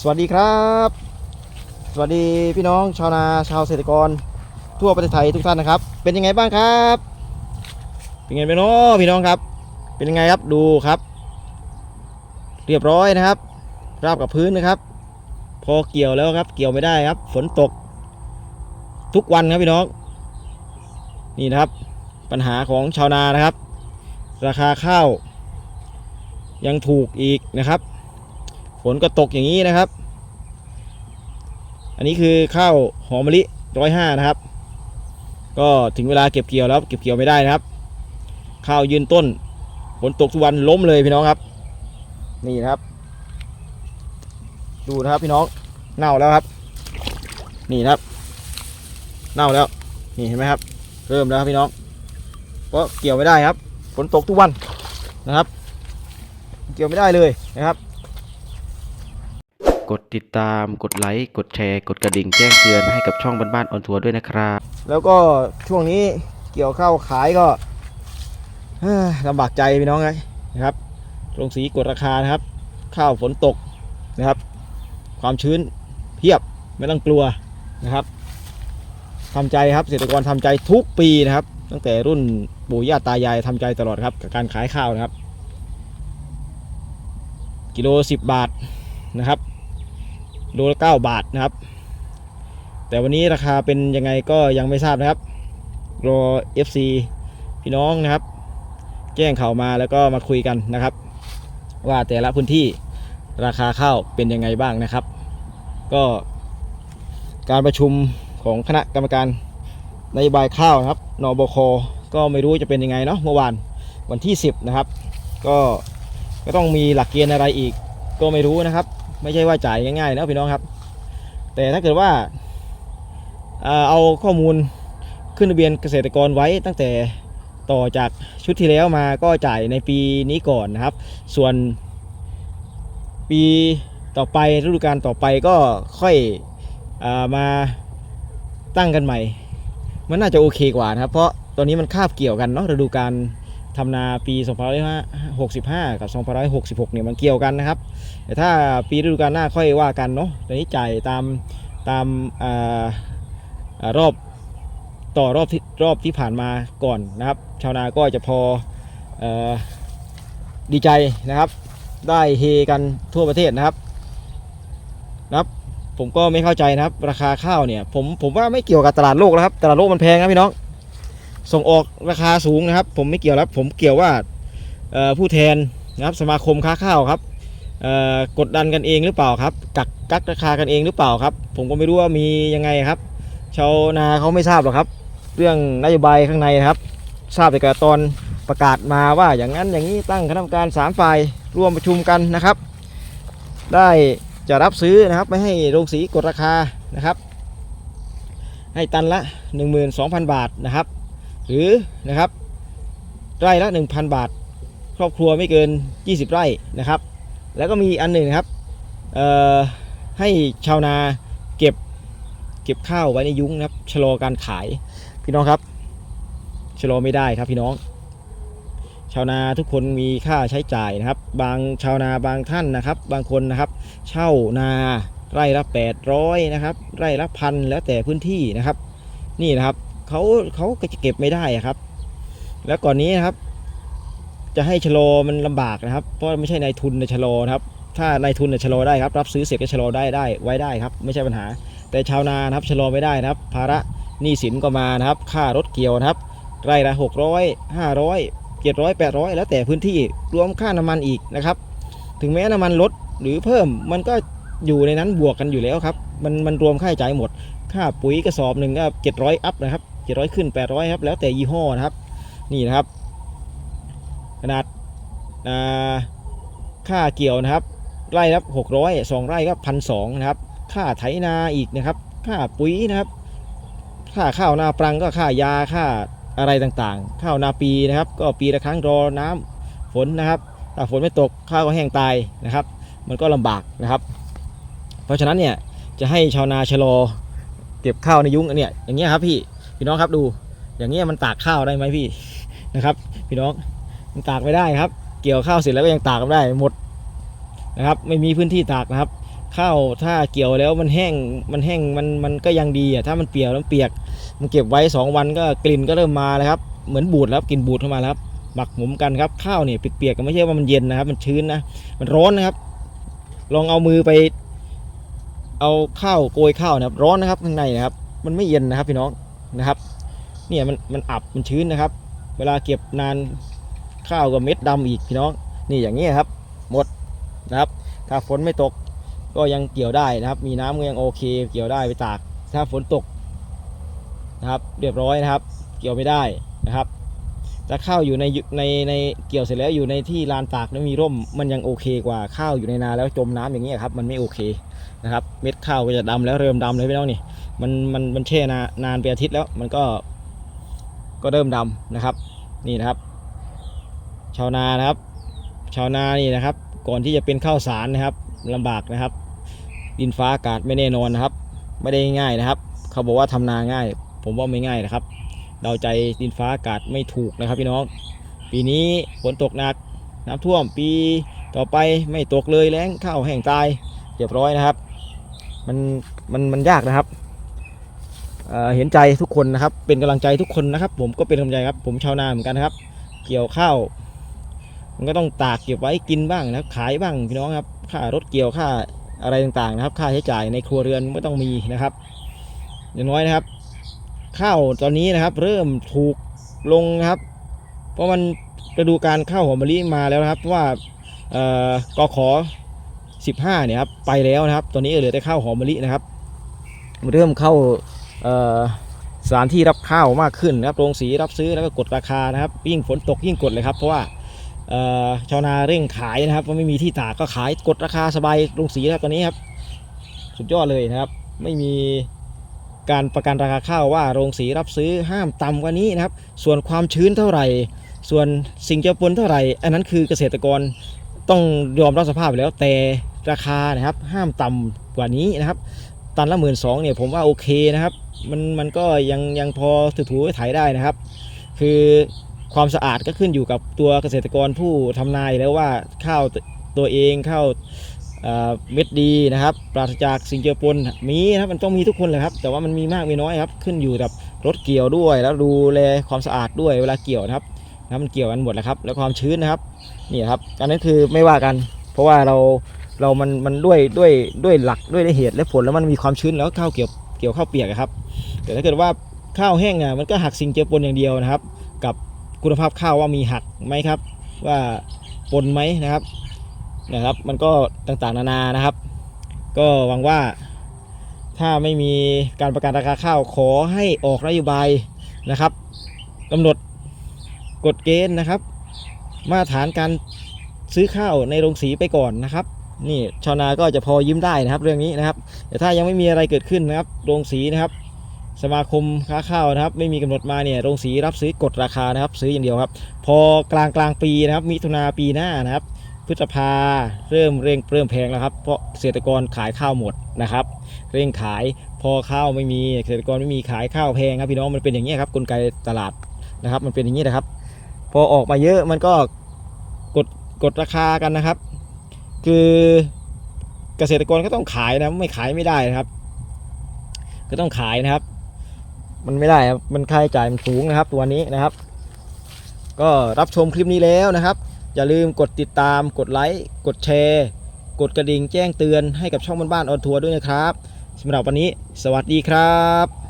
สวัสดีครับ สวัสดีพี่น้องชาวนาชาวเกษตรกร ทั่วประเทศไทยทุกท่านนะครับ เป็นยังไงบ้างครับ เป็นไงบ้างเนาะพี่น้องครับ เป็นยังไงครับดูครับ เรียบร้อยนะครับ ราบกับพื้นนะครับ พอเกี่ยวแล้วครับ เกี่ยวไม่ได้ครับ ฝนตก ทุกวันครับพี่น้องนี่นะครับ ปัญหาของชาวนานะครับ ราคาข้าว ยังถูกอีกนะครับ ฝนก็ตกอย่างนี้นะครับ อันนี้คือข้าวหอมมะลิร้อยห้านะครับ ก็ถึงเวลาเก็บเกี่ยวแล้วเก็บเกี่ยวไม่ได้นะครับ ข้าวยืนต้นฝนตกทุกวันล้มเลยพี่น้องครับ นี่นะครับ ดูนะครับพี่น้องเน่าแล้วครับ นี่นะครับ เน่าแล้วนี่เห็นไหมครับ เริ่มแล้วครับพี่น้องก็เกี่ยวไม่ได้ครับฝนตกทุกวันนะครับ เกี่ยวไม่ได้เลยนะครับ กดติดตาม กดไลค์ กดแชร์ กดกระดิ่งแจ้งเตือนให้กับช่องบ้านๆออนทัวร์ด้วยนะครับ แล้วก็ช่วงนี้เกี่ยวข้าวขายก็เอ้อลำบากใจพี่น้องเลยนะครับโรงสีกดราคานะครับ ข้าวฝนตกนะครับ ความชื้นเพียบไม่ต้องกลัวนะครับทำใจครับเกษตรกรทำใจทุกปีนะครับ ตั้งแต่รุ่นปู่ย่าตายายทำใจตลอดครับกับการขายข้าวนะครับ กิโล10บาทนะครับ โลละ9บาทนะครับ แต่วันนี้ราคาเป็นยังไงก็ยังไม่ทราบนะครับรอ FC พี่น้องนะครับ แจ้งข่าวมาแล้วก็มาคุยกันนะครับ ว่าแต่ละพื้นที่ราคาข้าวเป็นยังไงบ้างนะครับ ก็การประชุมของคณะกรรมการนโยบายข้าวนะครับนบคก็ไม่รู้จะเป็นยังไงเนาะเมื่อวานวันที่ 10 นะครับ ก็ก็ต้องมีหลักเกณฑ์อะไรอีกก็ไม่รู้นะครับ ไม่ใช่ว่าจ่ายง่ายๆนะพี่น้องครับ แต่ถ้าเกิดว่าเอาข้อมูลขึ้นทะเบียนเกษตรกรไว้ตั้งแต่ต่อจากชุดที่แล้วมาก็จ่ายในปีนี้ก่อนนะครับ ส่วนปีต่อไปฤดูกาลต่อไปก็ค่อยออมาตั้งกันใหม่ มันน่าจะโอเคกว่านะครับ เพราะตอนนี้มันคาบเกี่ยวกันเนาะฤดูกาล ทำนาปี 2565 กับ 2566 เนี่ยมันเกี่ยวกันนะครับ แต่ถ้าปีฤดูกาลหน้าค่อยว่ากันเนาะตอนนี้จ่ายตามตามอ่าอารอบต่อรอบที่รอบที่ผ่านมาก่อนนะครับ ชาวนาก็จะพออดีใจนะครับ ได้เฮกันทั่วประเทศนะครับนะครับ ผมก็ไม่เข้าใจนะครับ ราคาข้าวเนี่ย ผมผมว่าไม่เกี่ยวกับตลาดโลกแล้วครับ ตลาดโลกมันแพงครับพี่น้อง ส่งออกราคาสูงนะครับ ผมไม่เกี่ยวแล้วผมเกี่ยวว่าผู้แทนนะครับสมาคมค้าข้าวครับกดดันกันเองหรือเปล่าครับ กักกักราคากันเองหรือเปล่าครับ ผมก็ไม่รู้ว่ามียังไงครับ ชาวนาเขาไม่ทราบหรอกครับ เรื่องนโยบายข้างในครับ ทราบแต่กตอนประกาศมาว่าอย่างนั้นอย่างนี้ตั้งคณะกรรมการสามฝ่ายร่วมประชุมกันนะครับ ได้จะรับซื้อนะครับไม่ให้โรงสีกดราคานะครับ ให้ตันละ 12,000 บาทนะครับ หรือนะครับ ไร่ละ 1,000 บาท ครอบครัวไม่เกิน 20 ไร่นะครับ แล้วก็มีอันหนึ่งนะครับให้ชาวนาเก็บเก็บข้าวไว้ในยุ้งนะครับชะลอการขายพี่น้องครับชะลอไม่ได้ครับพี่น้อง ชาวนาทุกคนมีค่าใช้จ่ายนะครับ บางชาวนาบางท่านนะครับ บางคนนะครับ เช่านาไร่ละ800นะครับ ไร่ละพันแล้วแต่พื้นที่นะครับ นี่นะครับ เขาเขาก็จะเก็บไม่ได้ครับ แล้วก่อนนี้นะครับ จะให้ชะลอมันลำบากนะครับ เพราะไม่ใช่นายทุนจะชะลอครับ ถ้านายทุนจะชะลอได้ครับรับซื้อเสร็จก็ชะลอได้ได้ไว้ได้ครับ ไม่ใช่ปัญหา แต่ชาวนานครับชะลอไม่ได้นะครับ ภาระหนี้สินก็มานะครับ ค่ารถเกี่ยวนะครับไร่ละ600 500 700 800แล้วแต่พื้นที่รวมค่าน้ำมันอีกนะครับ ถึงแม้น้ำมันลดหรือเพิ่มมันก็อยู่ในนั้นบวกกันอยู่แล้วครับ มันมันรวมค่าใช้จ่ายหมด ค่าปุ๋ยกระสอบหนึ่งก็700อัพนะครับ 700ขึ้น800ครับ แล้วแต่ยี่ห้อนะครับ นี่นะครับ ขนาดค่าเกี่ยวนะครับ ไร่ละ600สองไร่ก็พันสองนะครับ ค่าไถนาอีกนะครับ ค่าปุ๋ยนะครับ ค่าข้าวนาปรังก็ค่ายาค่าอะไรต่างๆ ข้าวนาปีนะครับ ก็ปีละครั้งรอน้ำฝนนะครับ ถ้าฝนไม่ตกข้าวก็แห้งตายนะครับ มันก็ลำบากนะครับ เพราะฉะนั้นเนี่ยจะให้ชาวนาชะลอเก็บข้าวในยุ้งอันเนี่ยอย่างเงี้ยครับพี่ พี่น้องครับดู อย่างเงี้ยมันตากข้าวได้ไหมพี่นะครับ พี่น้องมันตากไม่ได้ครับ เกี่ยวข้าวเสร็จแล้วก็ยังตากไม่ได้หมดนะครับ ไม่มีพื้นที่ตากนะครับ ข้าวถ้าเกี่ยวแล้วมันแห้งมันแห้งมันมันก็ยังดีอะถ้ามันเปียกแล้วมันเปียก มันเก็บไว้ 2 วันก็กลิ่นก็เริ่มมาแล้วครับเหมือนบูดแล้วกลิ่นบูดเข้ามาแล้วครับหมักหมมกันครับข้าวเนี่ยเปียกๆก็ไม่ใช่ว่ามันเย็นนะครับ มันชื้นนะมันร้อนนะครับ ลองเอามือไป เอาข้าวโกยข้าวนะครับ ร้อนนะครับข้างในนะครับ มันไม่เย็นนะครับพี่น้อง นะครับ เนี่ยมันมันอับมันชื้นนะครับ เวลาเก็บนานข้าวก็เม็ดดำอีกพี่น้อง นี่อย่างนี้ครับ หมดนะครับ ถ้าฝนไม่ตกก็ยังเกี่ยวได้นะครับ มีน้ำก็ยังโอเค เกี่ยวได้ไปตาก ถ้าฝนตกนะครับ เรียบร้อยนะครับ เกี่ยวไม่ได้นะครับถ้าข้าวอยู่ในในในเกี่ยวเสร็จแล้วอยู่ในที่ลานตากแล้วมีร่มมันยังโอเคกว่าข้าวอยู่ในนาแล้วจมน้ำอย่างนี้ครับมันไม่โอเคนะครับ เม็ดข้าวก็จะดำแล้วเริ่มดำเลยพี่น้องนี่ มันมันมันแช่นานานเป็นอาทิตย์แล้ว มันก็ก็เริ่มดำนะครับ นี่นะครับ ชาวนานะครับ ชาวนานี่นะครับ ก่อนที่จะเป็นข้าวสารนะครับลำบากนะครับ ดินฟ้าอากาศไม่แน่นอนนะครับ ไม่ได้ง่ายนะครับ เขาบอกว่าทำนาง่าย ผมว่าไม่ง่ายนะครับเดาใจดินฟ้าอากาศไม่ถูกนะครับพี่น้อง ปีนี้ฝนตกหนักน้ำท่วมปีต่อไปไม่ตกเลยแล้งข้าวแห้งตายเรียบร้อยนะครับ มันมันมันยากนะครับ เห็นใจทุกคนนะครับ เป็นกำลังใจทุกคนนะครับ ผมก็เป็นกำลังใจครับ ผมชาวนาเหมือนกันครับ เกี่ยวข้าวมันก็ต้องตากเก็บไว้กินบ้างนะครับ ขายบ้างพี่น้องครับ ค่ารถเกี่ยวค่าอะไรต่างๆนะครับ ค่าใช้จ่ายในครัวเรือนไม่ต้องมีนะครับ อย่างน้อยนะครับ ข้าวตอนนี้นะครับ เริ่มถูกลงนะครับ เพราะมันฤดูการข้าวหอมมะลิมาแล้วนะครับเพราะว่าเอ่อกขอ15เนี่ยครับไปแล้วนะครับ ตอนนี้เหลือแต่ข้าวหอมมะลินะครับ เริ่มเข้า สถานที่รับข้าวมากขึ้นนะครับโรงสีรับซื้อแล้วก็กดราคานะครับ ยิ่งฝนตกยิ่งกดเลยครับ เพราะว่าชาวนาเร่งขายนะครับว่าไม่มีที่ตากก็ขายกดราคาสบายโรงสีนะครับตอนนี้ครับ สุดยอดเลยนะครับ ไม่มีการประกันราคาข้าวว่าโรงสีรับซื้อห้ามต่ำกว่านี้นะครับ ส่วนความชื้นเท่าไหร่ ส่วนสิ่งเจือปนเท่าไหร่ อันนั้นคือเกษตรกรต้องยอมรับสภาพแล้วแต่ราคานะครับห้ามต่ำกว่านี้นะครับ ตันละหมื่นสองเนี่ยผมว่าโอเคนะครับ มันมันก็ยังยังพอถือถูไถได้นะครับ คือความสะอาดก็ขึ้นอยู่กับตัวเกษตรกรผู้ทำนายแล้วว่าข้าวตัวเองข้าวเม็ดดีนะครับปราศจากสิ่งเจือปนมีนะครับมันต้องมีทุกคนเลยครับ แต่ว่ามันมีมากมีน้อยครับ ขึ้นอยู่กับรถเกี่ยวด้วย แล้วดูแลความสะอาดด้วยเวลาเกี่ยวนะครับนะมันเกี่ยวกันหมดแหละครับ แล้วความชื้นนะครับนี่ครับอันนั้นคือไม่ว่ากัน เพราะว่าเราเรามันมันด้วยด้วยด้วยหลักด้วยเหตุและผลแล้วมันมีความชื้นแล้วข้าวเกี่ยวเกี่ยวข้าวเปียกอะครับ แต่ถ้าเกิดว่าข้าวแห้งเนี่ยมันก็หักสิ่งเจือปนอย่างเดียวนะครับ กับคุณภาพข้าวว่ามีหักไหมครับ ว่าปนไหมนะครับนะครับ มันก็ต่างๆนานานะครับ ก็หวังว่าถ้าไม่มีการประกันราคาข้าวขอให้ออกนโยบายนะครับกำหนดกฎเกณฑ์นะครับ มาตรฐานการซื้อข้าวในโรงสีไปก่อนนะครับ นี่ชาวนาก็จะพอยิ้มได้นะครับ เรื่องนี้นะครับ แต่ถ้ายังไม่มีอะไรเกิดขึ้นนะครับโรงสีนะครับ สมาคมค้าข้าวนะครับ ไม่มีกำหนดมาเนี่ยโรงสีรับซื้อกดราคานะครับ ซื้ออย่างเดียวครับ พอกลางกลางปีนะครับ มิถุนาปีหน้านะครับพฤษภาเริ่มเร่งเริ่มแพงแล้วครับ เพราะเกษตรกรขายข้าวหมดนะครับ เร่งขายพอข้าวไม่มีเกษตรกรไม่มีขายข้าวแพงครับพี่น้องมันเป็นอย่างนี้ครับกลไกตลาดนะครับ มันเป็นอย่างนี้นะครับ พอออกมาเยอะมันก็กดกดราคากันนะครับ คือเกษตรกรก็ต้องขายนะไม่ขายไม่ได้นะครับ ก็ต้องขายนะครับ มันไม่ได้ครับมันค่าใช้จ่ายมันสูงนะครับ ตัวนี้นะครับ ก็รับชมคลิปนี้แล้วนะครับ อย่าลืมกดติดตาม กดไลค์กดแชร์ กดกระดิ่งแจ้งเตือนให้กับช่องบ้านๆออนทัวร์ด้วยนะครับสำหรับวันนี้ สวัสดีครับ